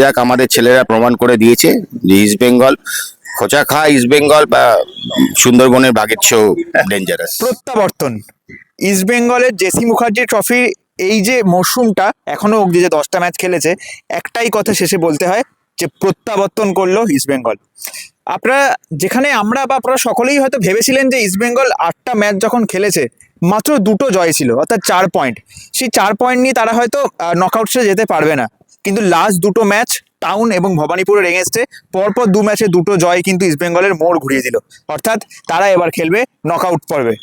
যাক, আমাদের ছেলেরা প্রমাণ করে দিয়েছে যে ইস্ট বেঙ্গল খোঁচা খা ইস্ট বেঙ্গল বা সুন্দরবনের বাগের চেয়েও ডেঞ্জারাস প্রত্যাবর্তন। ইস্ট বেঙ্গলের জেসি মুখার্জি ট্রফি এই যে মরশুমটা এখনও অবধি যে দশটা ম্যাচ খেলেছে, একটাই কথা শেষে বলতে হয় যে প্রত্যাবর্তন করল ইস্ট বেঙ্গল আপনারা যেখানে আমরা বা আপনারা সকলেই হয়তো ভেবেছিলেন যে ইস্ট বেঙ্গল আটটা ম্যাচ যখন খেলেছে, মাত্র দুটো জয় ছিল, অর্থাৎ চার পয়েন্ট সেই চার পয়েন্ট নিয়ে তারা হয়তো নকআউটসে যেতে পারবে না। কিন্তু লাস্ট দুটো ম্যাচ টাউন এবং ভবানীপুরের এগেনস্টে পরপর দু ম্যাচে দুটো জয় কিন্তু ইস্টবেঙ্গলের মোড় ঘুরিয়ে দিল। অর্থাৎ তারা এবার খেলবে নকআউট পর্বে।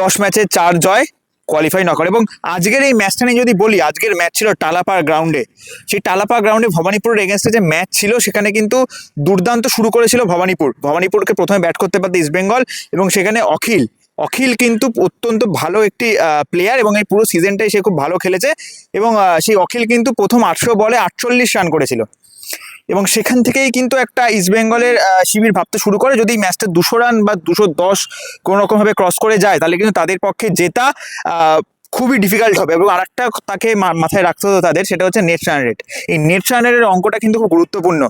দশ ম্যাচে চার জয় কোয়ালিফাই না করে এবং আজকের এই ম্যাচটা নিয়ে যদি বলি, আজকের ম্যাচ ছিল টালাপাড় গ্রাউন্ডে সেই টালাপাড় গ্রাউন্ডে ভবানীপুরের এগেনস্টে যে ম্যাচ ছিল, সেখানে কিন্তু দুর্দান্ত শুরু করেছিল ভবানীপুর। ভবানীপুরকে প্রথমে ব্যাট করতে পারত ইস্টবেঙ্গল এবং সেখানে অখিল। অখিল কিন্তু অত্যন্ত ভালো একটি প্লেয়ার এবং এই পুরো সিজনটাই সে খুব ভালো খেলেছে এবং সেই অখিল কিন্তু প্রথম আটশো বলে আটচল্লিশ রান করেছিল। এবং সেখান থেকেই কিন্তু একটা ইস্টবেঙ্গলের শিবির ভাবতে শুরু করে। যদি ম্যাচটা দুশো রান বা দুশো দশ কোনো রকমভাবে ক্রস করে যায়, তাহলে কিন্তু তাদের পক্ষে জেতা খুবই ডিফিকাল্ট হবে। এবং আরেকটা তাকে মাথায় রাখতে হতো তাদের, সেটা হচ্ছে নেট রান রেট এই নেট রান রেটের অঙ্কটা কিন্তু খুব গুরুত্বপূর্ণ।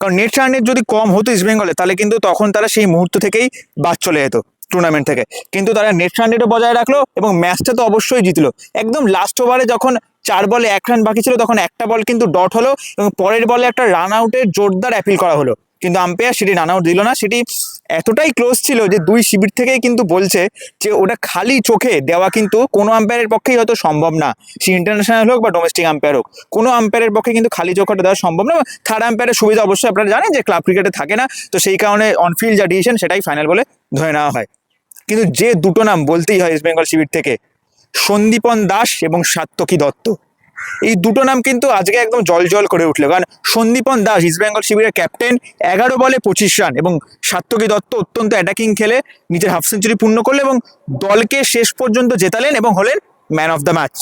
কারণ নেট রান রেট যদি কম হতো ইস্টবেঙ্গলে তাহলে কিন্তু তখন তারা সেই মুহূর্ত থেকেই বাদ চলে যেত। টুর্নামেন্ট থেকে। কিন্তু তারা নেট রান রেটও বজায় রাখল এবং ম্যাচটা তো অবশ্যই জিতলো। একদম লাস্ট ওভারে যখন চার বলে এক রান বাকি ছিল, তখন একটা বল কিন্তু ডট হলো এবং পরের বলে একটা রান আউটের জোরদার অ্যাপিল করা হলো। কিন্তু আম্পায়ার সেটি রান আউট দিল না, সেটি এতটাই ক্লোজ ছিল যে দুই শিবির থেকেই কিন্তু বলছে যে ওটা খালি চোখে দেওয়া কিন্তু কোনো আম্পায়ারের পক্ষেই হয়তো সম্ভব না। সে ইন্টারন্যাশনাল হোক বা ডোমেস্টিক আম্পায়ার হোক, কোনো আম্পায়ারের পক্ষে কিন্তু খালি চোখটা দেওয়া সম্ভব না। থার্ড আম্পায়ারের সুবিধা অবশ্যই আপনারা জানেন যে ক্লাব ক্রিকেটে থাকে না, তো সেই কারণে অনফিল্ড যা ডিসিশন সেটাই ফাইনাল বলে ধরে নেওয়া হয়। কিন্তু যে দুটো নাম বলতেই হয় ইস্ট বেঙ্গল শিবির থেকে, সন্দীপন দাস এবং সাত্তকী দত্ত। এই দুটো নাম কিন্তু আজকে একদম জল জল করে উঠল। কারণ সন্দীপন দাস ইস্ট বেঙ্গল শিবিরের ক্যাপ্টেন এগারো বলে পঁচিশ রান এবং সাত্তকী দত্ত অত্যন্ত অ্যাটাকিং খেলে, নিজের হাফ সেঞ্চুরি পূর্ণ করল এবং দলকে শেষ পর্যন্ত জেতালেন এবং হলেন ম্যান অফ দ্য ম্যাচ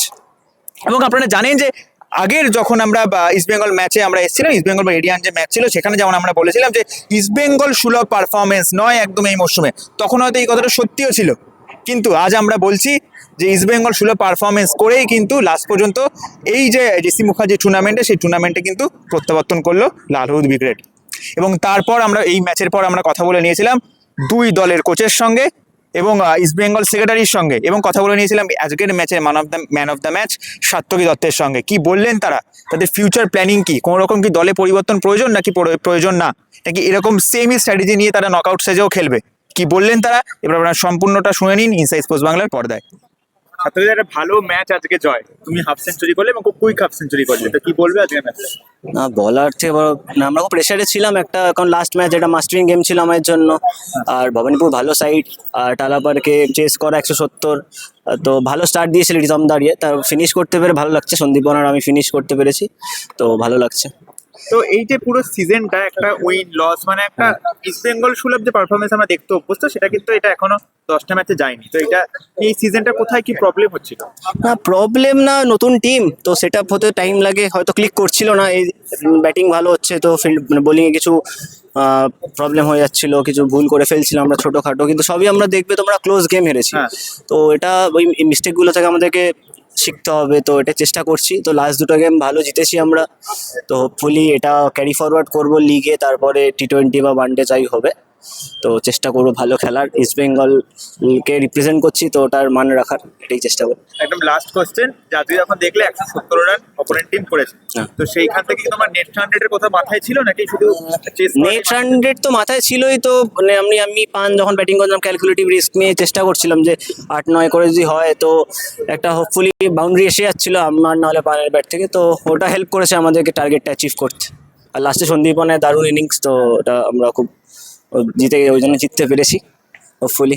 এবং আপনারা জানেন যে আগের যখন আমরা ইস্ট বেঙ্গল ম্যাচে আমরা এসেছিলাম ইস্টবেঙ্গল বা এডিয়ান যে ম্যাচ ছিল, সেখানে যেমন আমরা বলেছিলাম যে ইস্টবেঙ্গল সুলভ পারফরমেন্স নয় একদম এই মরশুমে। তখন হয়তো এই কথাটা সত্যিও ছিল। কিন্তু আজ আমরা বলছি যে ইস্টবেঙ্গল সুলভ পারফরমেন্স করেই কিন্তু লাস্ট পর্যন্ত এই যে জেসি মুখার্জি টুর্নামেন্টে সেই টুর্নামেন্টে কিন্তু প্রত্যাবর্তন করল লাল হলুদ ব্রিগেড এবং তারপর আমরা, এই ম্যাচের পর আমরা কথা বলে নিয়েছিলাম দুই দলের কোচের সঙ্গে এবং ইস্ট বেঙ্গল সেক্রেটারির সঙ্গে এবং কথা বলে নিয়েছিলাম আজকের ম্যাচের man of the man of the match Satyaki দত্তের সঙ্গে। কি বললেন তারা? তাদের ফিউচার প্ল্যানিং কি? কোনো রকম কি দলে পরিবর্তন প্রয়োজন নাকি প্রয়োজন না? নাকি এরকম সেমই স্ট্র্যাটেজি নিয়ে তারা নকআউট সেজেও খেলবে? কি বললেন তারা? এবার আপনারা সম্পূর্ণটা শুনে নিন ইনসাইড স্পোর্টস বাংলার পর্দায়। ছাত্রদের একটা ভালো ম্যাচ আজকে জয়। তুমি হাফ সেঞ্চুরি করলে এবং খুব কুইক হাফ সেঞ্চুরি করলে। তো কি বলবে আজকে ম্যাচে না বলার থেকে বড় না, আমরা খুব প্রেশারে ছিলাম একটা, কারণ লাস্ট ম্যাচ এটা মাস্টারিং গেম ছিল আমার জন্য। আর ভবানীপুর ভালো সাইড আর টালাপাড়কে চেস করা একশো সত্তর। তো ভালো স্টার্ট দিয়েছিল রিতম দাঁড়িয়ে তার ফিনিশ করতে পেরে ভালো লাগছে সন্দীপন আর আমি ফিনিশ করতে পেরেছি। তো ভালো লাগছে। তো এই যে পুরো সিজনটা একটা উইন লস মানে একটা ইস্ট বেঙ্গল সুলভ যে পারফরমেন্স আমরা দেখতে অভ্যস্ত সেটা কিন্তু এটা এখনও দশটা ম্যাচে যায়নি। তো এটা এই সিজনটা কোথায় কি প্রবলেম হচ্ছিল? না প্রবলেম না নতুন টিম তো সেটা হতে টাইম লাগে হয়তো ক্লিক করছিল না এই ব্যাটিং ভালো হচ্ছে তো ফিল্ড মানে বোলিংয়ে কিছু প্রবলেম হয়ে যাচ্ছিল কিছু ভুল করে ফেলছিলাম আমরা ছোটোখাটো কিন্তু সবই আমরা দেখবে তোমরা ক্লোজ গেম হেরেছি। হ্যাঁ। তো এটা ওই মিস্টেকগুলো থেকে আমাদেরকে শিখতে হবে, তো এটা চেষ্টা করছি। তো লাস্ট দুটো গেম ভালো জিতেছি আমরা। তো হোপফুলি এটা ক্যারি ফরওয়ার্ড করব লিগে তারপরে টি টোয়েন্টি বা ওয়ান ডে যাই হবে। তো চেষ্টা করব ভালো খেলার। ইস্ট বেঙ্গলকে রিপ্রেজেন্ট করছি, তো ওটার মান রাখার, এটাই চেষ্টা করব একদম লাস্ট কোশ্চেন জাতীয় যখন দেখলে একশো সত্তর রান অপোনেন্ট টিম করেছে। হ্যাঁ। তো সেইখান থেকে কি তোমার নেট হান্ড্রেডের কথা মাথায় ছিল নাকি শুধু নেট হান্ড্রেড তো মাথায় ছিলই তো মানে আমি আমি পান যখন ব্যাটিং করতাম ক্যালকুলেটিভ রিস্ক নিয়ে চেষ্টা করছিলাম যে আট নয় করে যদি হয় তো একটা হোপফুলি বাউন্ডারি এসে যাচ্ছিল আমার নাহলে পানের ব্যাট থেকে। তো ওটা হেল্প করেছে আমাদেরকে টার্গেটটা অ্যাচিভ করতে। আর লাস্টে সন্দীপনের দারুণ ইনিংস তো ওটা আমরা খুব জিতে ওই জন্য জিততে পেরেছি hopefully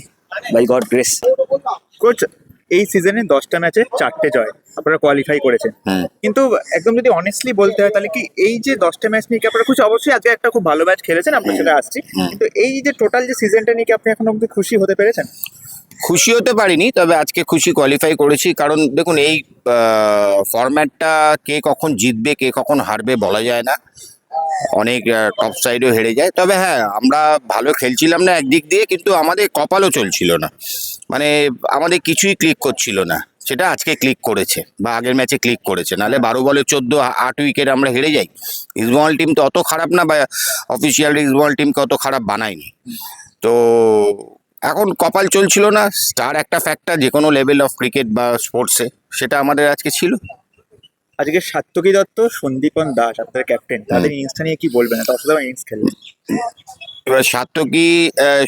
by God grace coach এই সিজনে দশটা ম্যাচে চারটে জয় আপনারা কোয়ালিফাই করেছেন। কিন্তু একদম যদি অনেস্টলি বলতে হয় তাহলে কি এই যে দশটা ম্যাচ নিয়ে কি আপনারা খুশি? অবশ্যই আজকে একটা খুব ভালো ম্যাচ খেলেছেন আপনার সাথে আসছি। কিন্তু এই যে টোটাল যে সিজনটা নিয়ে কি আপনি এখন অব্দি খুশি হতে পেরেছেন? খুশি হতে পারিনি তবে আজকে খুশি কোয়ালিফাই করেছি। কারণ দেখুন এই ফরম্যাটটা কে কখন জিতবে কে কখন হারবে বলা যায় না। অনেক টপ সাইডেও হেরে যায়। তবে হ্যাঁ আমরা ভালো খেলছিলাম না একদিক দিয়ে কিন্তু আমাদের কপালও চলছিল না। মানে আমাদের কিছুই ক্লিক করছিল না। সেটা আজকে ক্লিক করেছে বা আগের ম্যাচে ক্লিক করেছে। নাহলে বারো বলে চোদ্দ আট উইকেট আমরা হেরে যাই। ইস্টবেঙ্গল টিম তো অত খারাপ না বা অফিসিয়াল ইস্টবেঙ্গল টিমকে অত খারাপ বানায়নি। তো এখন কপাল চলছিল না। স্টার একটা ফ্যাক্টর যে কোনো লেভেল অফ ক্রিকেট বা স্পোর্টসে সেটা আমাদের আজকে ছিল। আজকে সাত্তকী দত্ত সন্দীপন দাস আপনাদের ক্যাপ্টেন তাদের ইনিংসটা নিয়ে কি বলবেন? অসাধারণ ইনিংস খেললেন। এবার সাত্তকী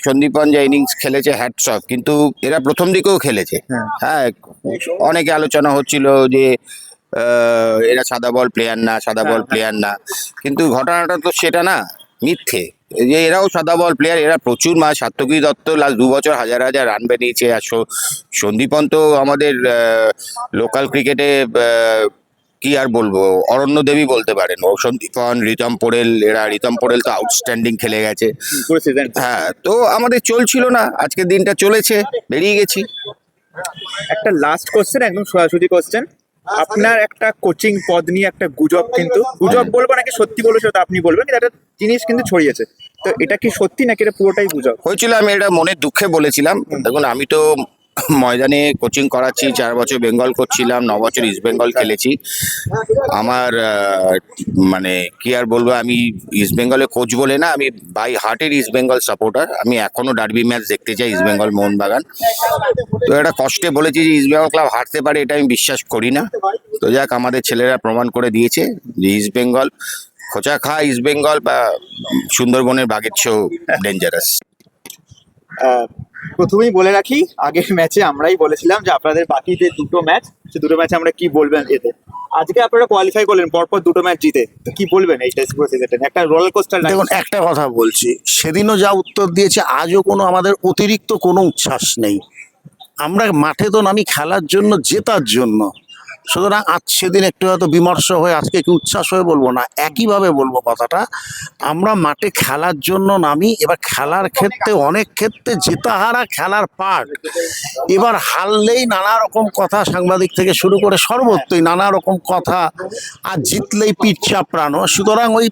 সন্দীপন যে ইনিংস খেলেছে হ্যাটস অফ কিন্তু এরা প্রথম দিকেও খেলেছে। হ্যাঁ। হ্যাঁ অনেকে আলোচনা হচ্ছিল যে এরা সাদা বল প্লেয়ার না সাদা বল হ্যাঁ, প্লেয়ার না। কিন্তু ঘটনাটা তো সেটা না মিথ্যে। যে এরাও সাদা বল প্লেয়ার এরা প্রচুর মাছ। সাত্তকী দত্ত লাস্ট দু বছর হাজার হাজার রান বেরিয়েছে আর সন্দীপন তো আমাদের লোকাল ক্রিকেটে কি আর বলব? অরণ্য দেবী বলতে পারেন। ও সন্দীপন রিতম পোড়েল এরা রিতম পোড়েল তো আউটস্ট্যান্ডিং খেলে গেছে। হ্যাঁ তো আমাদের চলছিল না। আজকের দিনটা চলেছে বেরিয়ে গেছি। একটা লাস্ট কোশ্চেন একদম সোজাসুজি কোশ্চেন আপনার একটা কোচিং পদ নিয়ে একটা গুজব কিন্তু। গুজব বলব নাকি সত্যি বলব সেটা আপনি বলবেন কিন্তু একটা জিনিস কিন্তু ছড়িয়েছে। তো এটা কি সত্যি নাকি এটা পুরোটাই গুজব? হয়েছিল আমি এটা মনের দুঃখে বলেছিলাম। দেখুন আমি তো ময়দানে কোচিং করাচ্ছি, চার বছর বেঙ্গল করছিলাম, ন বছর ইস্ট বেঙ্গল খেলেছি। আমার মানে কি আর বলব, আমি ইস্ট বেঙ্গলে কোচ বলে না, আমি বাই হার্টের ইস্ট বেঙ্গল সাপোর্টার আমি এখনও ডার্বি ম্যাচ দেখতে চাই ইস্ট বেঙ্গল মোহনবাগান। তো এটা কষ্টে বলেছি যে ইস্ট বেঙ্গল ক্লাব হারতে পারে, এটা আমি বিশ্বাস করি না। তো যাক, আমাদের ছেলেরা প্রমাণ করে দিয়েছে যে ইস্ট বেঙ্গল খোঁচা খা ইস্ট বেঙ্গল বা সুন্দরবনের বাঘের চেয়েও ডেঞ্জারাস প্রথমেই বলে রাখি, আগের ম্যাচে আমরাই বলেছিলাম যে আপনাদের বাকি যে দুটো ম্যাচ সে দুটো ম্যাচে আমরা কি বলবেন এতে? আজকে আপনারা কোয়ালিফাই করলেন, পরপর দুটো ম্যাচ জিতে। তো কি বলবেন এই টেস্ট পুরো একটা রোলার কোস্টার দেখুন, একটা কথা বলছি, সেদিনও যা উত্তর দিয়েছে, আজও কোনো আমাদের অতিরিক্ত কোনো উচ্ছ্বাস নেই। আমরা মাঠে তো নামি খেলার জন্য, জেতার জন্য। সুতরাং আজ সেদিন একটু হয়তো বিমর্ষ হয়ে, আজকে কি উচ্ছ্বাস হয়ে বলব না, একইভাবে বলব কথাটা। আমরা মাঠে খেলার জন্য নামি, এবার খেলার ক্ষেত্রে, অনেক ক্ষেত্রে জেতা হারা খেলার পার্ট এবার হারলেই নানা রকম কথা সাংবাদিক থেকে শুরু করে সর্বত্রই নানা রকম কথা, আর জিতলেই পিঠ চাপড়ানো। সুতরাং ওই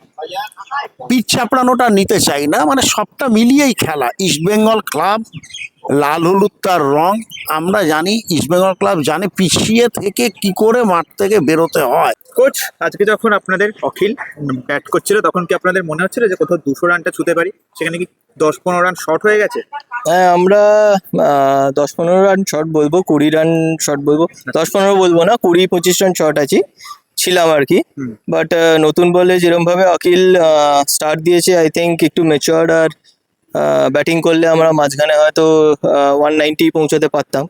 পিঠ চাপড়ানোটা নিতে চাই না মানে সবটা মিলিয়েই খেলা। ইস্টবেঙ্গল ক্লাব লাল হলুদ তার রং। আমরা জানি ইস্টবেঙ্গল ক্লাব জানে পিছিয়ে থেকে কি করে মাঠ থেকে বেরোতে হয়। কোচ আজকে যখন আপনাদের অখিল ব্যাট করছিল তখন কি আপনাদের মনে হচ্ছিল যে কোথাও দুশো রানটা ছুতে পারি? সেখানে কি দশ পনেরো রান শর্ট হয়ে গেছে? হ্যাঁ আমরা দশ পনেরো রান শর্ট বলব কুড়ি রান শর্ট বলব। দশ পনেরো বলব না কুড়ি পঁচিশ রান শর্ট আছি ছিলাম আর কি। বাট নতুন বলে যেরকমভাবে অখিল স্টার্ট দিয়েছে আই থিঙ্ক একটু মেচিওর্ড আর ব্যাটিং করলে আমরা মাঝখানে হয়তো ওয়ান নাইনটি পৌঁছাতে পারতাম।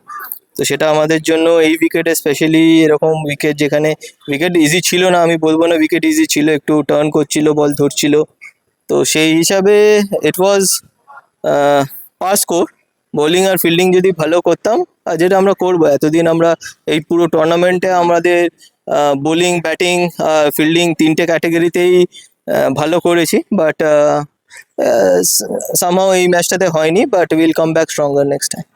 তো সেটা আমাদের জন্য এই উইকেটে স্পেশালি এরকম উইকেট যেখানে উইকেট ইজি ছিল না, আমি বলব না উইকেট ইজি ছিল, একটু টার্ন করছিল বল ধরছিল। তো সেই হিসাবে it was pass score bowling R fielding যদি ভালো করতাম, আর যেটা আমরা করব, এতদিন আমরা এই পুরো টুর্নামেন্টে আমাদের বোলিং ব্যাটিং ফিল্ডিং তিনটে ক্যাটাগরিতেই ভালো করেছি। বাট সামহাও এই ম্যাচটাতে হয়নি but will come back stronger next time